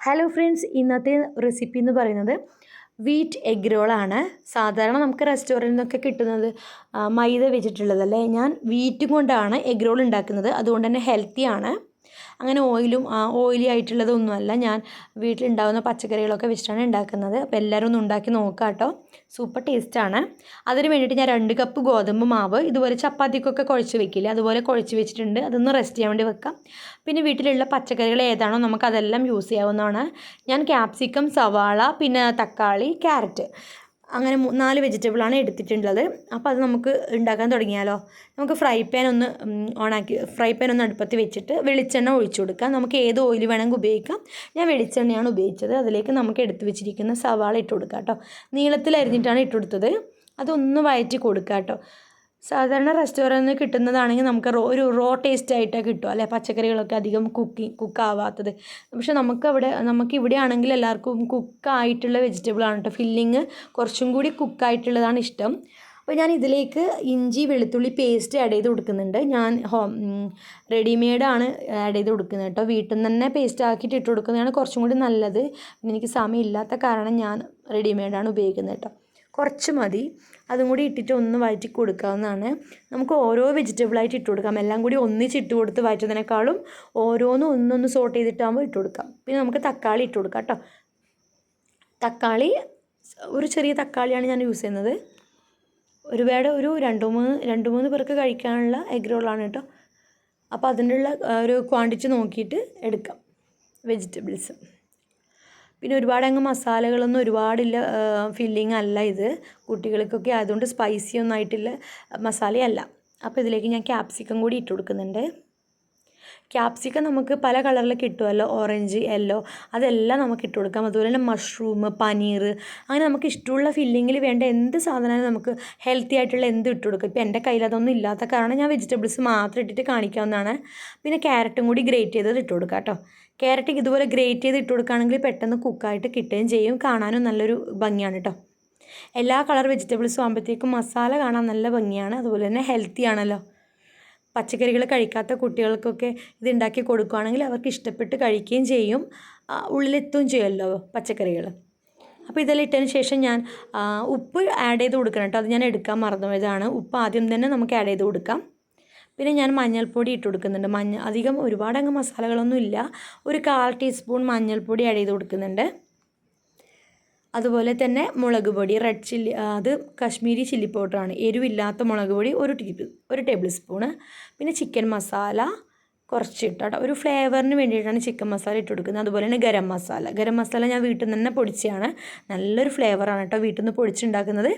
Hello friends ഇന്നത്തെ recipe എന്ന് പറയുന്നത് വീറ്റ് എഗ് റോളാണ് സാധാരണ നമുക്ക് റെസ്റ്റോറന്റിൽ നിന്നൊക്കെ കിട്ടുന്നത് മൈദ വെച്ചിട്ടുള്ളതല്ലേ ഞാൻ വീറ്റ് കൊണ്ടാണ് എഗ് റോൾ ഉണ്ടാക്കുന്നത്. അതുകൊണ്ട് തന്നെ ഹെൽത്തിയാണ് അങ്ങനെ ഓയിലും ഓയിലി ആയിട്ടുള്ളതൊന്നുമല്ല. ഞാൻ വീട്ടിലുണ്ടാകുന്ന പച്ചക്കറികളൊക്കെ വെച്ചിട്ടാണ് ഉണ്ടാക്കുന്നത്. അപ്പോൾ എല്ലാവരും ഒന്ന് ഉണ്ടാക്കി നോക്കാം കേട്ടോ സൂപ്പർ ടേസ്റ്റാണ്. അതിന് വേണ്ടിയിട്ട് ഞാൻ രണ്ട് കപ്പ് ഗോതമ്പ് മാവ് ഇതുപോലെ ചപ്പാത്തിക്കൊക്കെ കുഴച്ച് വെക്കില്ലേ അതുപോലെ കുഴച്ച് വെച്ചിട്ടുണ്ട്. അതൊന്ന് റെസ്റ്റ് ചെയ്യാൻ വേണ്ടി വെക്കാം. പിന്നെ വീട്ടിലുള്ള പച്ചക്കറികൾ ഏതാണോ നമുക്ക് അതെല്ലാം യൂസ് ചെയ്യാവുന്നതാണ്. ഞാൻ ക്യാപ്സിക്കം സവാള പിന്നെ തക്കാളി ക്യാരറ്റ് അങ്ങനെ നാല് വെജിറ്റബിളാണ് എടുത്തിട്ടുള്ളത്. അപ്പോൾ അത് നമുക്ക് ഉണ്ടാക്കാൻ തുടങ്ങിയാലോ? നമുക്ക് ഫ്രൈ പാൻ ഒന്ന് ഓണാക്കി ഫ്രൈ പാൻ ഒന്ന് അടുപ്പത്ത് വെച്ചിട്ട് വെളിച്ചെണ്ണ ഒഴിച്ചു കൊടുക്കാം നമുക്ക് ഏത് ഓയിൽ വേണമെങ്കിൽ ഉപയോഗിക്കാം. ഞാൻ വെളിച്ചെണ്ണയാണ് ഉപയോഗിച്ചത്. അതിലേക്ക് നമുക്ക് എടുത്തു വെച്ചിരിക്കുന്ന സവാള ഇട്ട് കൊടുക്കാം കേട്ടോ. നീളത്തിൽ അരിഞ്ഞിട്ടാണ് ഇട്ട് കൊടുത്തത്. അതൊന്ന് വഴറ്റി കൊടുക്കാം കേട്ടോ. സാധാരണ റെസ്റ്റോറന്റിൽ കിട്ടുന്നതാണെങ്കിൽ നമുക്ക് റോ ഒരു റോ ടേസ്റ്റ് ആയിട്ടേ കിട്ടും അല്ലെ? പച്ചക്കറികളൊക്കെ അധികം കുക്കി കുക്കാവാത്തത് പക്ഷെ നമുക്കവിടെ നമുക്ക് ഇവിടെ ആണെങ്കിൽ എല്ലാവർക്കും കുക്കായിട്ടുള്ള വെജിറ്റബിളാണ് കേട്ടോ ഫില്ലിങ് കുറച്ചും കൂടി കുക്കായിട്ടുള്ളതാണ് ഇഷ്ടം. അപ്പോൾ ഞാൻ ഇതിലേക്ക് ഇഞ്ചി വെളുത്തുള്ളി പേസ്റ്റ് ആഡ് ചെയ്ത് കൊടുക്കുന്നുണ്ട്. ഞാൻ ഹോം റെഡിമെയ്ഡാണ് ആഡ് ചെയ്ത് കൊടുക്കുന്നത് കേട്ടോ വീട്ടിൽ നിന്ന് തന്നെ പേസ്റ്റ് ആക്കിയിട്ട് ഇട്ട് കൊടുക്കുന്നതാണ് കുറച്ചും കൂടി നല്ലത്. എനിക്ക് സമയമില്ലാത്ത കാരണം ഞാൻ റെഡിമെയ്ഡാണ് ഉപയോഗിക്കുന്നത് കേട്ടോ കുറച്ച് മതി. അതും കൂടി ഇട്ടിട്ട് ഒന്ന് വഴറ്റി കൊടുക്കാവുന്നതാണ്. നമുക്ക് ഓരോ വെജിറ്റബിളായിട്ട് ഇട്ട് കൊടുക്കാം. എല്ലാം കൂടി ഒന്നിച്ച് ഇട്ട് കൊടുത്ത് വഴറ്റുന്നതിനേക്കാളും ഓരോന്നും ഒന്നൊന്ന് സോട്ട് ചെയ്തിട്ടാകുമ്പോൾ ഇട്ട് കൊടുക്കാം. പിന്നെ നമുക്ക് തക്കാളി ഇട്ട് കൊടുക്കാം കേട്ടോ. തക്കാളി ഒരു ചെറിയ തക്കാളിയാണ് ഞാൻ യൂസ് ചെയ്യുന്നത്. ഒരുപാട് ഒരു രണ്ട് മൂന്ന് രണ്ട് മൂന്ന് പേർക്ക് കഴിക്കാനുള്ള എഗ് റോളാണ് കേട്ടോ. അപ്പോൾ അതിനുള്ള ഒരു ക്വാണ്ടിറ്റി നോക്കിയിട്ട് എടുക്കാം. വെജിറ്റബിൾസ് പിന്നെ ഒരുപാട് അങ്ങ് മസാലകളൊന്നും ഒരുപാടില്ല ഫില്ലിംഗ് അല്ല ഇത്. കുട്ടികൾക്കൊക്കെ ആയതുകൊണ്ട് സ്പൈസി ഒന്നും ആയിട്ടില്ല മസാലയല്ല. അപ്പോൾ ഇതിലേക്ക് ഞാൻ ക്യാപ്സിക്കം കൂടി ഇട്ട് കൊടുക്കുന്നുണ്ട്. ക്യാപ്സിക്കം നമുക്ക് പല കളറിൽ കിട്ടുമല്ലോ ഓറഞ്ച് യെല്ലോ അതെല്ലാം നമുക്ക് ഇട്ട് കൊടുക്കാം. അതുപോലെ തന്നെ മഷ്റൂം പനീർ അങ്ങനെ നമുക്ക് ഇഷ്ടമുള്ള ഫില്ലിങ്ങിൽ വേണ്ട എന്ത് സാധനവും നമുക്ക് ഹെൽത്തി ആയിട്ടുള്ള എന്ത് ഇട്ട് കൊടുക്കുക ഇപ്പോൾ എന്റെ കയ്യിൽ അതൊന്നും ഇല്ലാത്ത കാരണം ഞാൻ വെജിറ്റബിൾസ് മാത്രം ഇട്ടിട്ട് കാണിക്കാവുന്നതാണ്. പിന്നെ ക്യാരറ്റും കൂടി ഗ്രേറ്റ് ചെയ്തത് ഇട്ട് കൊടുക്കാം കേട്ടോ. ക്യാരറ്റ് ഇതുപോലെ ഗ്രേറ്റ് ചെയ്ത് ഇട്ട് കൊടുക്കുകയാണെങ്കിൽ പെട്ടെന്ന് കുക്കായിട്ട് കിട്ടുകയും ചെയ്യും. കാണാനും നല്ലൊരു ഭംഗിയാണ് കേട്ടോ. എല്ലാ കളർ വെജിറ്റബിൾസും ആകുമ്പോഴത്തേക്കും മസാല കാണാൻ നല്ല ഭംഗിയാണ്. അതുപോലെ തന്നെ ഹെൽത്തി ആണല്ലോ. പച്ചക്കറികൾ കഴിക്കാത്ത കുട്ടികൾക്കൊക്കെ ഇത് ഉണ്ടാക്കി കൊടുക്കുകയാണെങ്കിൽ അവർക്ക് ഇഷ്ടപ്പെട്ട് കഴിക്കുകയും ചെയ്യും. ഉള്ളിലെത്തുകയും ചെയ്യുമല്ലോ പച്ചക്കറികൾ. അപ്പോൾ ഇതെല്ലാം ഇട്ടതിന് ശേഷം ഞാൻ ഉപ്പ് ആഡ് ചെയ്ത് കൊടുക്കണം കേട്ടോ. അത് ഞാൻ എടുക്കാൻ മറന്നുപോയതാണ്. ഉപ്പ് ആദ്യം തന്നെ നമുക്ക് ആഡ് ചെയ്ത് കൊടുക്കാം. പിന്നെ ഞാൻ മഞ്ഞൾപ്പൊടി ഇട്ട് കൊടുക്കുന്നുണ്ട്. മഞ്ഞ അധികം ഒരുപാട് അങ്ങ് മസാലകളൊന്നും ഇല്ല ഒരു കാൽ ടീസ്പൂൺ മഞ്ഞൾപ്പൊടി ആഡ് ചെയ്ത് കൊടുക്കുന്നുണ്ട്. അതുപോലെ തന്നെ മുളക് പൊടി റെഡ് ചില്ലി അത് കശ്മീരി ചില്ലി പൗഡറാണ് എരിവില്ലാത്ത മുളക് പൊടി ഒരു ടീ ഒരു ടേബിൾ സ്പൂണ് പിന്നെ ചിക്കൻ മസാല കുറച്ച് ഇട്ടോ ഒരു ഫ്ലേവറിന് വേണ്ടിയിട്ടാണ് ചിക്കൻ മസാല ഇട്ട് കൊടുക്കുന്നത്. അതുപോലെ തന്നെ ഗരം മസാല ഗരം മസാല ഞാൻ വീട്ടിൽ നിന്ന് തന്നെ പൊടിച്ചതാണ്. നല്ലൊരു ഫ്ലേവറാണ് കേട്ടോ വീട്ടിൽ നിന്ന് പൊടിച്ചുണ്ടാക്കുന്നത്.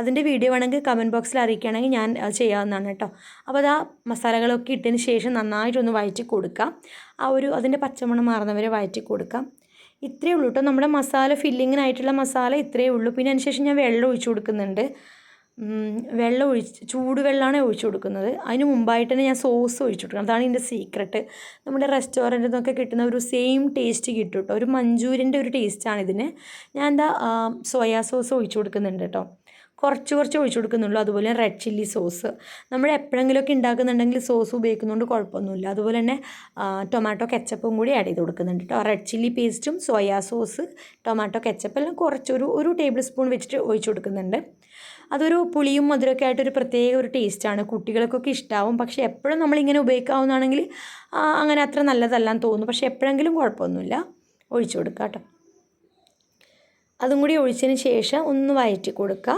അതിന്റെ വീഡിയോ വേണമെങ്കിൽ കമന്റ് ബോക്സിൽ അറിയിക്കുകയാണെങ്കിൽ ഞാൻ ചെയ്യാവുന്നതാണ് കേട്ടോ. അപ്പോൾ അത് ആ മസാലകളൊക്കെ ഇട്ടതിന് ശേഷം നന്നായിട്ടൊന്ന് വഴറ്റി കൊടുക്കാം. ആ ഒരു അതിന്റെ പച്ചമണം മാറുന്നവരെ വഴറ്റി കൊടുക്കാം. ഇത്രയേ ഉള്ളൂ കേട്ടോ നമ്മുടെ മസാല ഫില്ലിങ്ങിനായിട്ടുള്ള മസാല ഇത്രയേ ഉള്ളൂ. പിന്നെ അതിനുശേഷം ഞാൻ വെള്ളം ഒഴിച്ചു കൊടുക്കുന്നുണ്ട്. വെള്ളം ഒഴിച്ച് ചൂടുവെള്ളമാണ് ഒഴിച്ചു കൊടുക്കുന്നത്. അതിന് മുമ്പായിട്ട് തന്നെ ഞാൻ സോസ് ഒഴിച്ചു കൊടുക്കണം. അതാണ് ഇതിന്റെ സീക്രട്ട് നമ്മുടെ റെസ്റ്റോറന്റിൽ നിന്നൊക്കെ കിട്ടുന്ന ഒരു സെയിം ടേസ്റ്റ് കിട്ടും കേട്ടോ ഒരു മഞ്ചൂരിന്റെ ഒരു ടേസ്റ്റാണ് ഇതിന് ഞാൻ എന്താ സോയാ സോസ് ഒഴിച്ചു കൊടുക്കുന്നുണ്ട് കേട്ടോ കുറച്ച് കുറച്ച് ഒഴിച്ചു കൊടുക്കുന്നുള്ളൂ. അതുപോലെ റെഡ് ചില്ലി സോസ് നമ്മൾ എപ്പോഴെങ്കിലുമൊക്കെ ഉണ്ടാക്കുന്നുണ്ടെങ്കിൽ സോസ് ഉപയോഗിക്കുന്നതുകൊണ്ട് കുഴപ്പമൊന്നുമില്ല. അതുപോലെ തന്നെ ടൊമാറ്റോ കെച്ചപ്പും കൂടി ആഡ് ചെയ്ത് കൊടുക്കുന്നുണ്ട് കേട്ടോ റെഡ് ചില്ലി പേസ്റ്റും സോയാ സോസ് ടൊമാറ്റോ കെച്ചപ്പ് എല്ലാം കുറച്ചൊരു ഒരു ടേബിൾ സ്പൂൺ വെച്ചിട്ട് ഒഴിച്ചു കൊടുക്കുന്നുണ്ട്. അതൊരു പുളിയും മധുരമൊക്കെ ആയിട്ടൊരു പ്രത്യേക ഒരു ടേസ്റ്റാണ് കുട്ടികൾക്കൊക്കെ ഇഷ്ടാവും. പക്ഷേ എപ്പോഴും നമ്മളിങ്ങനെ ഉപയോഗിക്കാവുന്നതാണെങ്കിൽ അങ്ങനെ അത്ര നല്ലതല്ലാന്ന് തോന്നുന്നു. പക്ഷേ എപ്പോഴെങ്കിലും കുഴപ്പമൊന്നുമില്ല. ഒഴിച്ചു കൊടുക്കുക കേട്ടോ അതും കൂടി ഒഴിച്ചതിന് ശേഷം ഒന്ന് വയറ്റി കൊടുക്കുക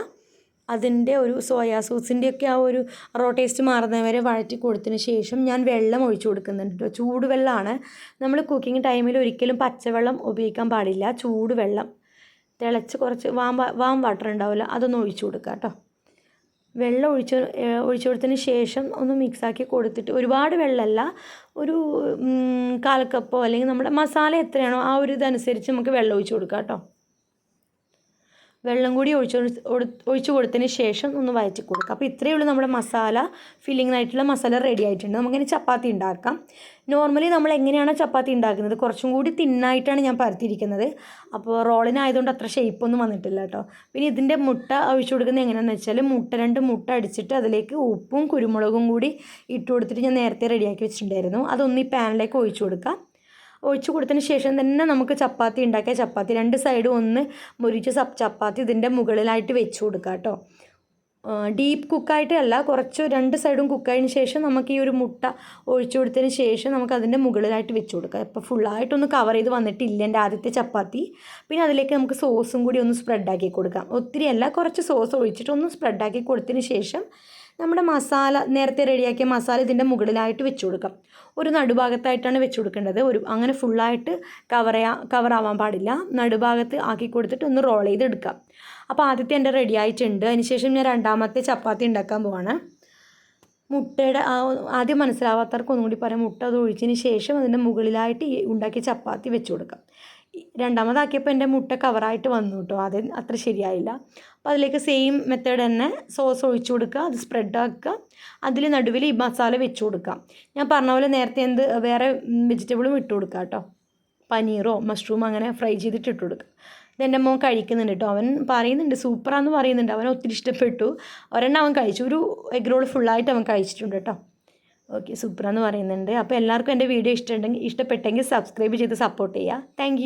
അതിന്റെ ഒരു സോയാ സോസിന്റെയൊക്കെ ആ ഒരു റോ ടേസ്റ്റ് മാറുന്നവരെ വഴറ്റി കൊടുത്തതിന് ശേഷം ഞാൻ വെള്ളം ഒഴിച്ചു കൊടുക്കുന്നുണ്ട് കേട്ടോ ചൂടുവെള്ളമാണ്. നമ്മൾ കുക്കിംഗ് ടൈമിൽ ഒരിക്കലും പച്ചവെള്ളം ഉപയോഗിക്കാൻ പാടില്ല. ചൂടുവെള്ളം. തിളച്ച് കുറച്ച് വാം വാം വാട്ടർ ഉണ്ടാവില്ല അതൊന്ന് ഒഴിച്ചു കൊടുക്കുക കേട്ടോ വെള്ളം ഒഴിച്ച് ഒഴിച്ചു കൊടുത്തതിന് ശേഷം ഒന്ന് മിക്സാക്കി കൊടുത്തിട്ട് ഒരുപാട് വെള്ളമല്ല ഒരു കാൽ കപ്പോ അല്ലെങ്കിൽ നമ്മുടെ മസാല എത്രയാണോ ആ ഒരു ഇതനുസരിച്ച് നമുക്ക് വെള്ളം ഒഴിച്ചു കൊടുക്കാം കേട്ടോ വെള്ളം കൂടി ഒഴിച്ച് ഒഴിച്ചു കൊടുത്തതിന് ശേഷം ഒന്ന് വഴറ്റി കൊടുക്കുക. അപ്പോൾ ഇത്രയേ ഉള്ളൂ നമ്മുടെ മസാല ഫില്ലിംഗ് ആയിട്ടുള്ള മസാല റെഡി ആയിട്ടുണ്ട്. നമുക്കിനി ചപ്പാത്തി ഉണ്ടാക്കാം. നോർമലി നമ്മൾ എങ്ങനെയാണോ ചപ്പാത്തി ഉണ്ടാക്കുന്നത് കുറച്ചും കൂടി തിന്നായിട്ടാണ് ഞാൻ പരത്തിയിരിക്കുന്നത്. അപ്പോൾ റോളിനായതുകൊണ്ട് അത്ര ഷേപ്പൊന്നും വന്നിട്ടില്ല കേട്ടോ. പിന്നെ ഇതിന്റെ മുട്ട ഒഴിച്ചു കൊടുക്കുന്നത് എങ്ങനെയാണെന്ന് വെച്ചാൽ മുട്ട രണ്ട് മുട്ട അടിച്ചിട്ട് അതിലേക്ക് ഉപ്പും കുരുമുളകും കൂടി ഇട്ട് കൊടുത്തിട്ട് ഞാൻ നേരത്തെ റെഡിയാക്കി വെച്ചിട്ടുണ്ടായിരുന്നു. അതൊന്ന് ഈ പാനിലേക്ക് ഒഴിച്ചു കൊടുക്കാം. ഒഴിച്ച് കൊടുത്തതിന് ശേഷം തന്നെ നമുക്ക് ചപ്പാത്തി ഉണ്ടാക്കിയ ചപ്പാത്തി. രണ്ട് സൈഡും ഒന്ന് മുറിച്ച് സപ് ചപ്പാത്തി ഇതിന്റെ മുകളിലായിട്ട് വെച്ച് കൊടുക്കുക കേട്ടോ ഡീപ്പ് കുക്കായിട്ടല്ല കുറച്ച് രണ്ട് സൈഡും കുക്കായതിന് ശേഷം നമുക്ക് ഈ ഒരു മുട്ട ഒഴിച്ചു കൊടുത്തതിന് ശേഷം നമുക്ക് അതിന്റെ മുകളിലായിട്ട് വെച്ച് കൊടുക്കാം. ഇപ്പോൾ ഫുള്ളായിട്ടൊന്ന് കവർ ചെയ്ത് വന്നിട്ടില്ല എന്റെ ആദ്യത്തെ ചപ്പാത്തി. പിന്നെ അതിലേക്ക് നമുക്ക് സോസും കൂടി ഒന്ന് സ്പ്രെഡാക്കി കൊടുക്കാം. ഒത്തിരിയല്ല കുറച്ച് സോസ് ഒഴിച്ചിട്ട് ഒന്ന് സ്പ്രെഡാക്കി കൊടുത്തതിന് ശേഷം നമ്മുടെ മസാല നേരത്തെ റെഡിയാക്കിയ മസാല ഇതിന്റെ മുകളിലായിട്ട് വെച്ച് കൊടുക്കാം. ഒരു നടുഭാഗത്തായിട്ടാണ് വെച്ച് കൊടുക്കേണ്ടത്. ഒരു അങ്ങനെ ഫുള്ളായിട്ട് കവർ ചെയ്യാ കവറാവാൻ പാടില്ല. നടുഭാഗത്ത് ആക്കി കൊടുത്തിട്ട് ഒന്ന് റോൾ ചെയ്തെടുക്കാം. അപ്പോൾ ആദ്യത്തെ എന്റെ റെഡി ആയിട്ടുണ്ട്. അതിനുശേഷം ഞാൻ രണ്ടാമത്തെ ചപ്പാത്തി ഉണ്ടാക്കാൻ പോവാണ്. മുട്ടയുടെ ആദ്യം മനസ്സിലാവാത്തവർക്ക് ഒന്നുകൂടി പറയാം. മുട്ട അത് ഒഴിച്ചതിന് ശേഷം അതിന്റെ മുകളിലായിട്ട് ഉണ്ടാക്കിയ ചപ്പാത്തി വെച്ച് കൊടുക്കാം. രണ്ടാമതാക്കിയപ്പോൾ എന്റെ മുട്ട കവറായിട്ട് വന്നു കേട്ടോ അത് അത്ര ശരിയായില്ല. അപ്പോൾ അതിലേക്ക് സെയിം മെത്തേഡ് തന്നെ സോസ് ഒഴിച്ചു കൊടുക്കുക അത് സ്പ്രെഡ് ആക്കുക. അതിൽ നടുവിൽ ഈ മസാല വെച്ച് കൊടുക്കാം ഞാൻ പറഞ്ഞ പോലെ നേരത്തെ എന്ത് വേറെ വെജിറ്റബിളും ഇട്ട് കൊടുക്കുക കേട്ടോ പനീറോ മഷ്റൂം അങ്ങനെ ഫ്രൈ ചെയ്തിട്ട് ഇട്ട് കൊടുക്കുക. ഇതെന്റെ മോൻ കഴിക്കുന്നുണ്ട് കേട്ടോ അവൻ പറയുന്നുണ്ട് സൂപ്പറാന്ന് പറയുന്നുണ്ട്. അവൻ ഒത്തിരി ഇഷ്ടപ്പെട്ടു. ഒരെണ്ണം അവൻ കഴിച്ചു. ഒരു എഗ് റോൾ ഫുള്ളായിട്ട് അവൻ കഴിച്ചിട്ടുണ്ട് കേട്ടോ ഓക്കെ സൂപ്പറാന്ന് പറയുന്നുണ്ട്. അപ്പോൾ എല്ലാവർക്കും എന്റെ വീഡിയോ ഇഷ്ടമുണ്ടെങ്കിൽ ഇഷ്ടപ്പെട്ടെങ്കിൽ സബ്സ്ക്രൈബ് ചെയ്ത് സപ്പോർട്ട് ചെയ്യുക. താങ്ക്